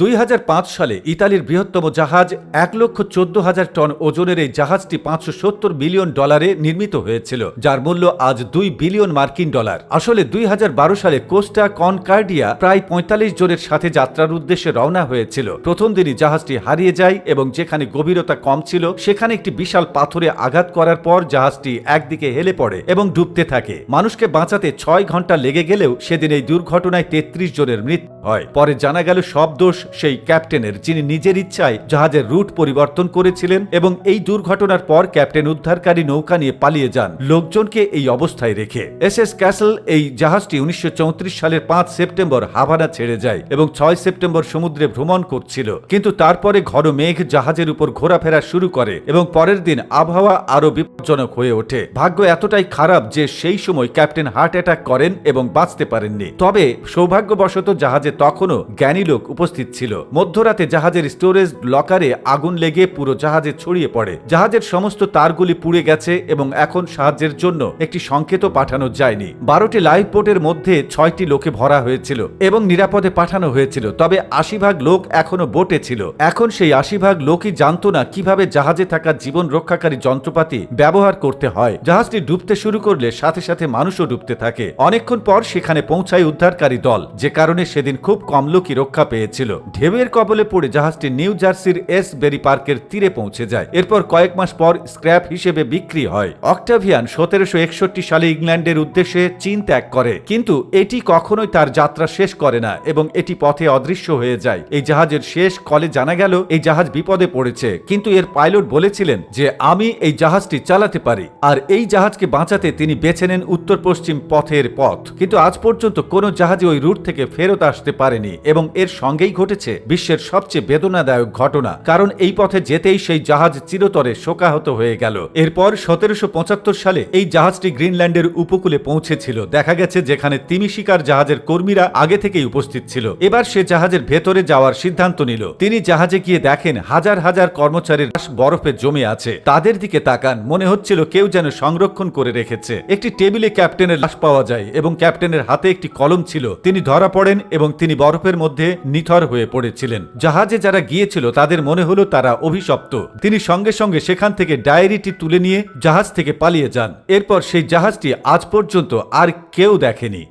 দুই হাজার পাঁচ সালে ইতালির বৃহত্তম জাহাজ এক লক্ষ চোদ্দ হাজার টন ওজনের এই জাহাজটি পাঁচশো সত্তর মিলিয়ন ডলারে নির্মিত হয়েছিল, যার মূল্য আজ দুই বিলিয়ন মার্কিন ডলার। আসলে দুই হাজার বারো সালে কোস্টা কনকার্ডিয়া প্রায় পঁয়তাল্লিশ জনের সাথে যাত্রার উদ্দেশ্যে রওনা হয়েছিল। প্রথম দিনই জাহাজটি হারিয়ে যায় এবং যেখানে গভীরতা কম ছিল, সেখানে একটি বিশাল পাথরে আঘাত করার পর জাহাজটি একদিকে হেলে পড়ে এবং ডুবতে থাকে। মানুষকে বাঁচাতে ছয় ঘণ্টা লেগে গেলেও সেদিন এই দুর্ঘটনায় তেত্রিশ জনের মৃত্যু হয়। পরে জানা গেল সব দোষ সেই ক্যাপ্টেনের, যিনি নিজের ইচ্ছায় জাহাজের রুট পরিবর্তন করেছিলেন এবং এই দুর্ঘটনার পর ক্যাপ্টেন উদ্ধারকারী নৌকা নিয়ে পালিয়ে যান। লোকজনকে এই অবস্থায় রেখে এস এস ক্যাসেল এই জাহাজটি উনিশশো চৌত্রিশ সালের পাঁচ সেপ্টেম্বর হাভানা ছেড়ে যায় এবং ছয় সেপ্টেম্বর সমুদ্রে ভ্রমণ করছিল। কিন্তু তারপরে ঘন মেঘ জাহাজের উপর ঘোরাফেরা শুরু করে এবং পরের দিন আবহাওয়া আরও বিপজ্জনক হয়ে ওঠে। ভাগ্য এতটাই খারাপ যে সেই সময় ক্যাপ্টেন হার্ট অ্যাটাক করেন এবং বাঁচতে পারেননি। তবে সৌভাগ্যবশত জাহাজে তখনও জ্ঞানী লোক উপস্থিত ছিল। মধ্যরাতে জাহাজের স্টোরেজ লকারে আগুন লেগে পুরো জাহাজে ছড়িয়ে পড়ে। জাহাজের সমস্ত তারগুলি পুড়ে গেছে এবং এখন সাহায্যের জন্য একটি সংকেত পাঠানো যায়নি। বারোটি লাইফ বোটের মধ্যে ছয়টি লোকে ভরা হয়েছিল এবং নিরাপদে পাঠানো হয়েছিল, তবে আশি ভাগ লোক এখনও বোটে ছিল। এখন সেই আশি ভাগ লোকই জানতো না কীভাবে জাহাজে থাকা জীবন রক্ষাকারী যন্ত্রপাতি ব্যবহার করতে হয়। জাহাজটি ডুবতে শুরু করলে সাথে সাথে মানুষও ডুবতে থাকে। অনেকক্ষণ পর সেখানে পৌঁছায় উদ্ধারকারী দল, যে কারণে সেদিন খুব কম লোকই রক্ষা পেয়েছিল। ঢেউয়ের কবলে পড়ে জাহাজটি নিউ জার্সির এস বেরি পার্কের তীরে পৌঁছে যায়। এরপর কয়েক মাস পর স্ক্র্যাপ হিসেবে বিক্রি হয়। অক্টাভিয়ান সতেরোশো একষট্টি সালে ইংল্যান্ডের উদ্দেশ্যে চীন ত্যাগ করে। কিন্তু এটি কখনোই তার যাত্রা শেষ করে না এবং এটি পথে অদৃশ্য হয়ে যায়। এই জাহাজের শেষ কলে জানা গেল, এই জাহাজ বিপদে পড়েছে। কিন্তু এর পাইলট বলেছিলেন যে, আমি এই জাহাজটি চালাতে পারি। আর এই জাহাজকে বাঁচাতে তিনি বেছে নেন উত্তর পশ্চিম পথের পথ। কিন্তু আজ পর্যন্ত কোনো জাহাজে ওই রুট থেকে ফেরত আসতে পারেনি এবং এর সঙ্গেই ঘটেছে বিশ্বের সবচেয়ে বেদনাদায়ক ঘটনা, কারণ এই পথে যেতেই সেই জাহাজ চিরতরে শোকাহত হয়ে গেল। এরপর সতেরোশো পঁচাত্তর সালে এই জাহাজটি গ্রিনল্যান্ডের উপকূলে পৌঁছেছিল। দেখা গেছে যেখানে তিমি শিকার জাহাজের কর্মীরা আগে থেকেই উপস্থিত ছিল। এবার সে জাহাজের ভেতরে যাওয়ার সিদ্ধান্ত নিল। তিনি জাহাজে গিয়ে দেখেন হাজার হাজার কর্মচারীর বরফে জমে আছে। তাদের দিকে তাকান, মনে হচ্ছিল কেউ যেন সংরক্ষণ করে রেখেছে। একটি টেবিলে ক্যাপ্টেনের লাশ পাওয়া যায় এবং ক্যাপ্টেনের হাতে একটি কলম ছিল। তিনি ধরা পড়েন এবং তিনি বরফের মধ্যে নিথর হয়ে পড়েছিলেন। জাহাজে যারা গিয়েছিল, তাদের মনে হলো তারা অভিশপ্ত। তিনি সঙ্গে সঙ্গে সেখান থেকে ডায়েরিটি তুলে নিয়ে জাহাজ থেকে পালিয়ে যান। এরপর সেই জাহাজটি আজ পর্যন্ত আর কেউ দেখেনি।